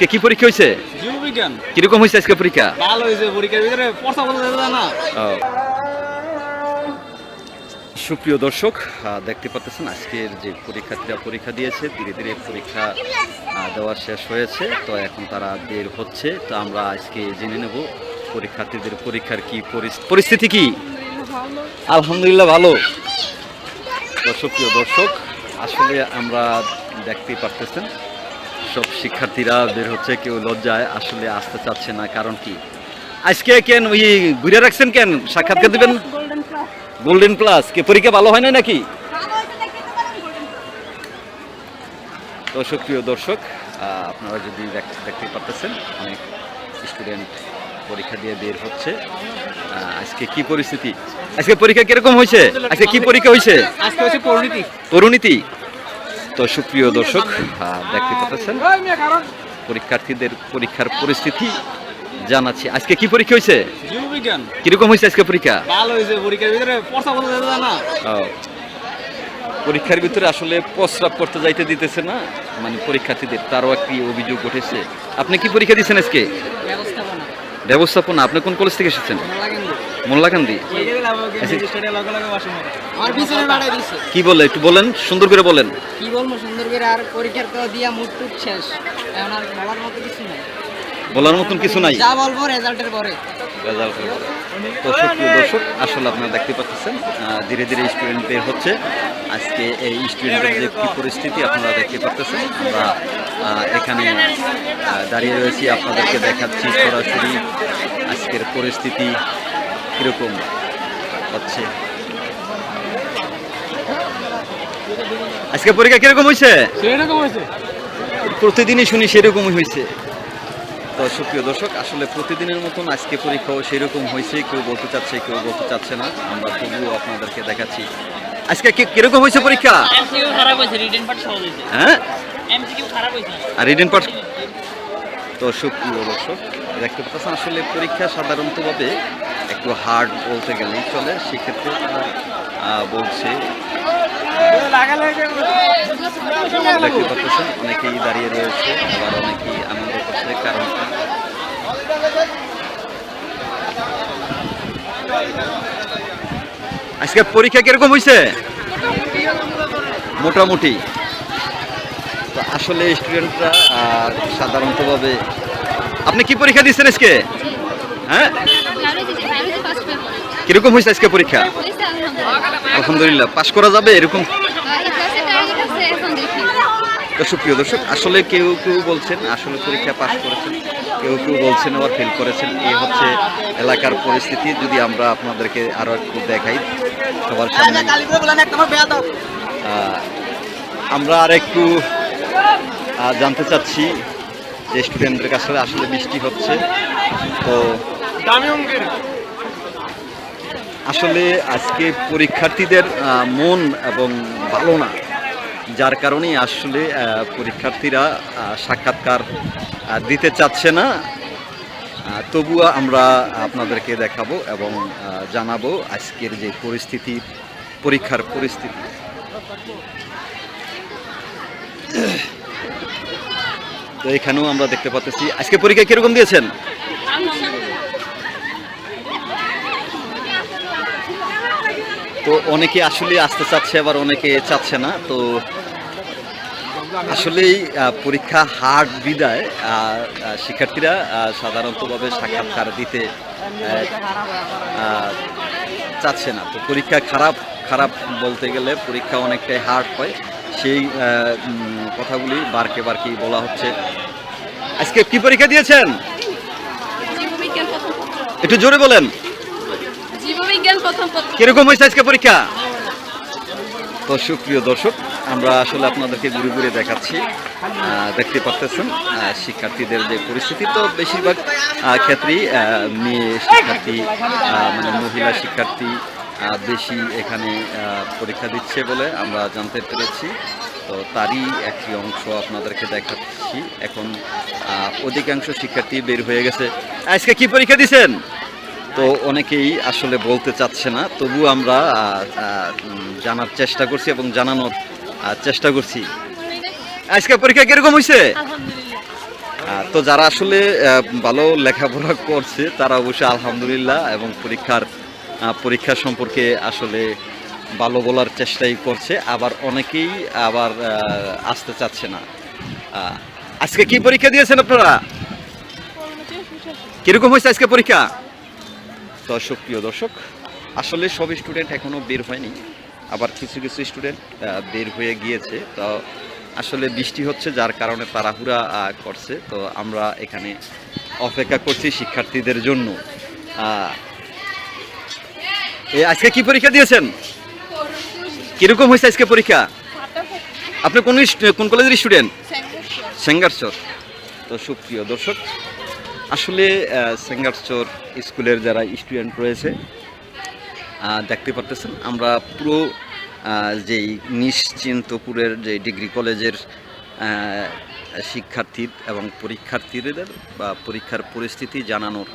আজকে কি পরীক্ষা হয়েছে জীববিজ্ঞান। কীরকম হয়েছে আজকে পরীক্ষা? ভালো হয়েছে পরীক্ষার ভিতরে পড়া বলতে যায় না। সুপ্রিয় দর্শক দেখতে পাচ্ছেন আজকের যে পরীক্ষার্থীরা পরীক্ষা দিয়েছে ধীরে ধীরে পরীক্ষা আহ, দেওয়া শেষ হয়েছে। তো এখন তারা বের হচ্ছে। তো আমরা আজকে জেনে নেব পরীক্ষার্থীদের পরীক্ষার কি পরিস- পরিস্থিতি কি? আলহামদুলিল্লাহ ভালো। তো সুপ্রিয় দর্শক আসলে আমরা দেখতেই পারতেছেন সব শিক্ষার্থীরা বের হচ্ছে কেউ লজ্জায় আসলে আসতে চাচ্ছে না কারণ কি? আজকে কেন ওই ঘুরে রাখছেন কেন? সাক্ষাৎকার দিবেন? গোল্ডেন প্লাস কে পরীক্ষা ভালো হয় না নাকি? ভালো হয়েছে দেখতে তো পারেন গোল্ডেন তো সুপ্রিয় দর্শক আপনারা যদি দেখতে পারতেছেন অনেক স্টুডেন্ট পরীক্ষা দিয়ে বের হচ্ছে। আজকে কি পরিস্থিতি? আজকে পরীক্ষা কীরকম হয়েছে? আজকে কি পরীক্ষা হয়েছে? আজকে হচ্ছে পরিণতি। পরিণতি? তো সুপ্রিয় দর্শক দেখতে পাচ্ছেন? পরীক্ষার্থীদের পরীক্ষার পরিস্থিতি জানাচ্ছি। আজকে কি পরীক্ষা হয়েছে? জীববিজ্ঞান। কীরকম হয়েছে আজকে পরীক্ষা? ভালো হয়েছে পরীক্ষার ভিতরে পড়া বলতে না। পরীক্ষার ভিতরে আসলে প্রস্রাব করতে যাইতে দিতেছে না মানে পরীক্ষার্থীদের তারও একটি অভিযোগ উঠেছে। আপনি কি পরীক্ষা দিচ্ছেন আজকে? ব্যবস্থাপনা। ব্যবস্থাপনা আপনি কোন কলেজ থেকে এসেছেন? মোল্লাকান্দি? কি বলে একটু বলেন সুন্দর করে বলেন। কি বলব সুন্দর করে আর পরীক্ষার তো দিয়া মুড টুট শেষ। এখন আর বলার মতো কিছু নাই। বলার মতন কিছু নাই? যা বলব রেজাল্টের পরে। রেজাল্ট তো সুপ্রিয় দর্শক আসলে আপনারা দেখতে পাচ্ছেন ধীরে ধীরে স্টুডেন্ট বের হচ্ছে। আজকে এই স্টুডেন্টের যে কি পরিস্থিতি আপনারা দেখতে পাচ্ছেন আমরা এখানে দাঁড়িয়ে রয়েছি। আপনাদেরকে দেখাচ্ছি সরাসরি আজকের পরিস্থিতি। কীরকম হচ্ছে? আজকে পরীক্ষা কীরকম হয়েছে? সেরকম হয়েছে। প্রতিদিনই শুনি সেরকমই হয়েছে। তো সুপ্রিয় দর্শক আসলে প্রতিদিনের মতন আজকে পরীক্ষাও সেরকম হয়েছে। কেউ বলতে চাচ্ছে কেউ বলতে চাচ্ছে না। আমরা তবুও আপনাদেরকে দেখাচ্ছি। আজকে কি- কীরকম হয়েছে পরীক্ষা? হ্যাঁ? আর রিটেন পাঠ? তো সুপ্রিয় দর্শক দেখতে পাচ্ছেন আসলে পরীক্ষা সাধারণতভাবে একটু হার্ড বলতে গেলেই চলে, সেক্ষেত্রে বলছে, অনেকেই দাঁড়িয়ে রয়েছে, আবার অনেকেই আনন্দ করছে কারণ আজকে পরীক্ষা কীরকম হয়েছে মোটামুটি। তো আসলে স্টুডেন্টরা সাধারণতভাবে, আপনি কি পরীক্ষা দিচ্ছেন আজকে? হ্যাঁ? কীরকম হয়েছে আজকে পরীক্ষা? আলহামদুলিল্লাহ, পাশ করা যাবে এরকম? সুপ্রিয় দর্শক, আসলে কেউ কেউ বলছেন, আসলে পরীক্ষা পাশ করেছেন, কেউ কেউ বলছেন আবার ফেল করেছেন। এই হচ্ছে এলাকার পরিস্থিতি, যদি আমরা আপনাদেরকে আরও একটু দেখাই, সবার আমরা আর একটু জানতে চাচ্ছি যে স্টুডেন্টদের কাছে আসলে বৃষ্টি হচ্ছে। তো আসলে আজকে পরীক্ষার্থীদের মন এবং ভালো না যার কারণেই আসলে পরীক্ষার্থীরা সাক্ষাৎকার দিতে চাচ্ছে না। তবুও আমরা আপনাদেরকে দেখাবো এবং জানাব আজকের যে পরিস্থিতি, পরীক্ষার পরিস্থিতি। তো এখানেও আমরা দেখতে পাচ্ছি, আজকে পরীক্ষা কীরকম দিয়েছেন? তো অনেকে আসলে আসতে চাচ্ছে আবার অনেকে চাচ্ছে না। তো আসলেই পরীক্ষা হার্ড বিদায় শিক্ষার্থীরা সাধারণতভাবে সাক্ষাৎকার দিতে চাচ্ছে না। তো পরীক্ষা খারাপ খারাপ বলতে গেলে পরীক্ষা অনেকটাই হার্ড হয়। সেই কথাগুলি বারকে বারকেই বলা হচ্ছে। আজকে কি পরীক্ষা দিয়েছেন? একটু জোরে বলেন। কীরকম হয়েছে আজকে পরীক্ষা? তো সুপ্রিয় দর্শক আমরা আসলে আপনাদেরকে ঘুরে ঘুরে দেখাচ্ছি। দেখতে আহ, শিক্ষার্থীদের যে পরিস্থিতি। তো বেশিরভাগ ক্ষেত্রেই মেয়ে শিক্ষার্থী মানে মহিলা শিক্ষার্থী বেশি এখানে পরীক্ষা দিচ্ছে বলে আমরা জানতে পেরেছি। তো তারই একটি অংশ আপনাদেরকে দেখাচ্ছি। এখন অধিকাংশ শিক্ষার্থী বের হয়ে গেছে। আজকে কি পরীক্ষা দিছেন? তো অনেকেই আসলে বলতে চাচ্ছে না তবু আমরা জানার চেষ্টা করছি এবং জানানোর চেষ্টা করছি। আজকে পরীক্ষা কীরকম হয়েছে তো যারা আসলে ভালো লেখাপড়া করছে তারা অবশ্যই আলহামদুলিল্লাহ এবং পরীক্ষার পরীক্ষা সম্পর্কে আসলে ভালো বলার চেষ্টাই করছে। আবার অনেকেই আবার আসতে চাচ্ছে না। আজকে কি পরীক্ষা দিয়েছেন আপনারা? কীরকম হয়েছে আজকে পরীক্ষা? তো সুপ্রিয় দর্শক আসলে সব স্টুডেন্ট এখনও বের হয়নি আবার কিছু কিছু স্টুডেন্ট বের হয়ে গিয়েছে। তো আসলে বৃষ্টি হচ্ছে যার কারণে তাড়াহুড়া করছে। তো আমরা এখানে অপেক্ষা করছি শিক্ষার্থীদের জন্য। আজকে কি পরীক্ষা দিয়েছেন? কীরকম হয়েছে আজকে পরীক্ষা? আপনি কোন কোন কলেজের স্টুডেন্ট সেঙ্গারচর তো সুপ্রিয় দর্শক আসলে সেঙ্গারচর স্কুলের যারা স্টুডেন্ট রয়েছে দেখতে পারতেছেন, আমরা পুরো যেই নিশ্চিন্তপুরের যে ডিগ্রি কলেজের শিক্ষার্থী এবং পরীক্ষার্থীদের বা পরীক্ষার পরিস্থিতি জানানোর